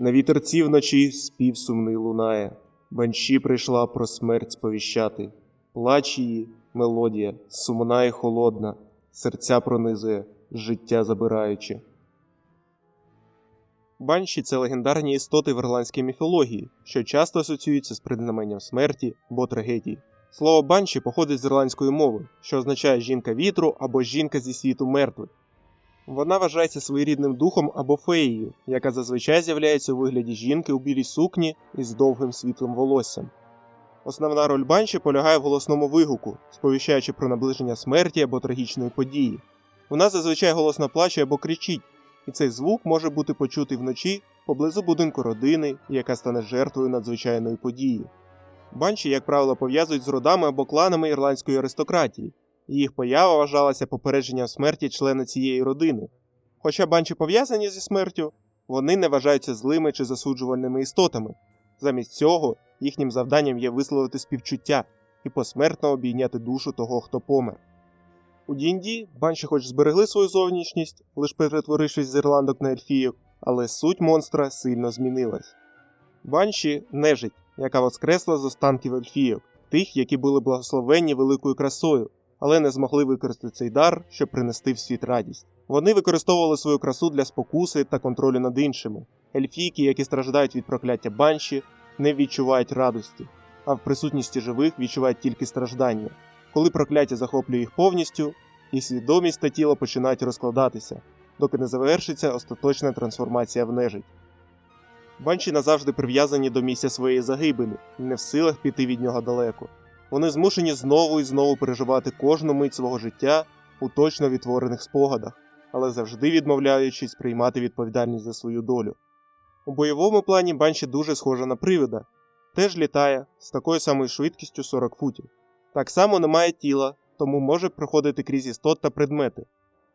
На вітерці вночі спів сумний лунає, банші прийшла про смерть сповіщати. Плач її, мелодія, сумна і холодна, серця пронизує, життя забираючи. Банші це легендарні істоти в ірландській міфології, що часто асоціюються з предзнаменням смерті або трагедії. Слово банші походить з ірландської мови, що означає жінка вітру або жінка зі світу мертвих. Вона вважається своєрідним духом або феєю, яка зазвичай з'являється у вигляді жінки у білій сукні із довгим світлим волоссям. Основна роль банші полягає в голосному вигуку, сповіщаючи про наближення смерті або трагічної події. Вона зазвичай голосно плаче або кричить, і цей звук може бути почутий вночі поблизу будинку родини, яка стане жертвою надзвичайної події. Банші, як правило, пов'язують з родами або кланами ірландської аристократії, їх поява вважалася попередженням смерті члена цієї родини. Хоча банші пов'язані зі смертю, вони не вважаються злими чи засуджувальними істотами. Замість цього їхнім завданням є висловити співчуття і посмертно обійняти душу того, хто помер. У D&D банші хоч зберегли свою зовнішність, лише перетворившись з ірландок на ельфійок, але суть монстра сильно змінилась. Банші нежить, яка воскресла з останків ельфійок, тих, які були благословенні великою красою, але не змогли використати цей дар, щоб принести в світ радість. Вони використовували свою красу для спокуси та контролю над іншими. Ельфійки, які страждають від прокляття банші, не відчувають радості, а в присутності живих відчувають тільки страждання. Коли прокляття захоплює їх повністю, їх свідомість та тіло починають розкладатися, доки не завершиться остаточна трансформація в нежить. Банші назавжди прив'язані до місця своєї загибелі і не в силах піти від нього далеко. Вони змушені знову і знову переживати кожну мить свого життя у точно відтворених спогадах, але завжди відмовляючись приймати відповідальність за свою долю. У бойовому плані банші дуже схожа на привида, теж літає з такою самою швидкістю 40 футів. Так само не має тіла, тому може проходити крізь істот та предмети.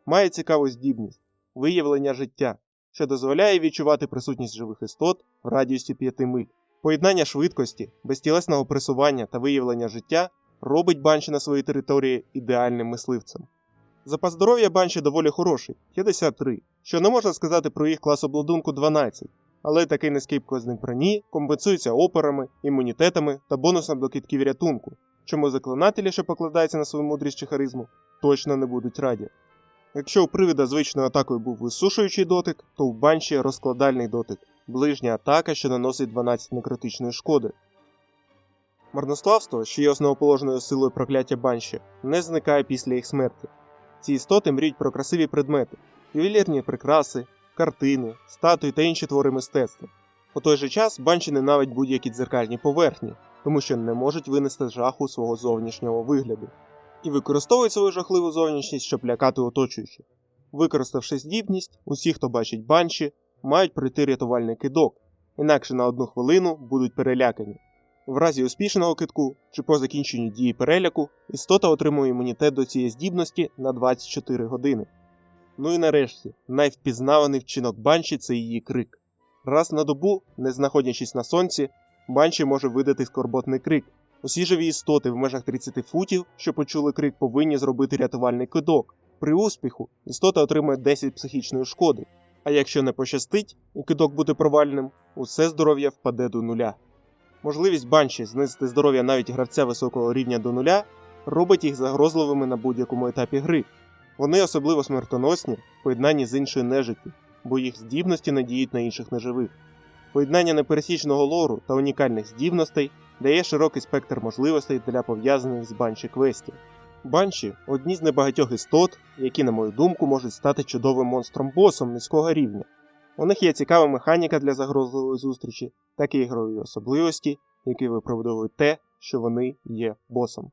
Має цікаву здібність виявлення життя, що дозволяє відчувати присутність живих істот в радіусі 5 миль. Поєднання швидкості, безтілесного пресування та виявлення життя робить банші на своїй території ідеальним мисливцем. Запас здоров'я банші доволі хороший 53, що не можна сказати про їх клас обладунку 12, але такий низький показник броні компенсується опорами, імунітетами та бонусом до китків рятунку, чому заклинателі, що покладаються на свою мудрість чи харизму, точно не будуть раді. Якщо у привида звичною атакою був висушуючий дотик, то у банші розкладальний дотик, ближня атака, що наносить 12 некритичної шкоди. Марнославство, що є основоположною силою прокляття банші, не зникає після їх смерті. Ці істоти мріють про красиві предмети, ювелірні прикраси, картини, статуї та інші твори мистецтва. У той же час банші ненавидять будь-які дзеркальні поверхні, тому що не можуть винести жаху свого зовнішнього вигляду, і використовують свою жахливу зовнішність, щоб лякати оточуючих. Використавши здібність, усі, хто бачить банші, мають пройти рятувальний кидок, інакше на одну хвилину будуть перелякані. В разі успішного китку чи по закінченню дії переляку істота отримує імунітет до цієї здібності на 24 години. Ну і нарешті, найвпізнаваний вчинок банші це її крик. Раз на добу, не знаходячись на сонці, банші може видати скорботний крик. Усі живі істоти в межах 30 футів, що почули крик, повинні зробити рятувальний кидок. При успіху істота отримує 10 психічної шкоди. А якщо не пощастить і кидок буде провальним, усе здоров'я впаде до нуля. Можливість банші знизити здоров'я навіть гравця високого рівня до нуля робить їх загрозливими на будь-якому етапі гри. Вони особливо смертоносні в поєднанні з іншою нежиттю, бо їх здібності надіють на інших неживих. Поєднання непересічного лору та унікальних здібностей дає широкий спектр можливостей для пов'язаних з банші квестів. Банші одні з небагатьох істот, які, на мою думку, можуть стати чудовим монстром-босом низького рівня. У них є цікава механіка для загрозливої зустрічі, так і ігрові особливості, які виправдовують те, що вони є босом.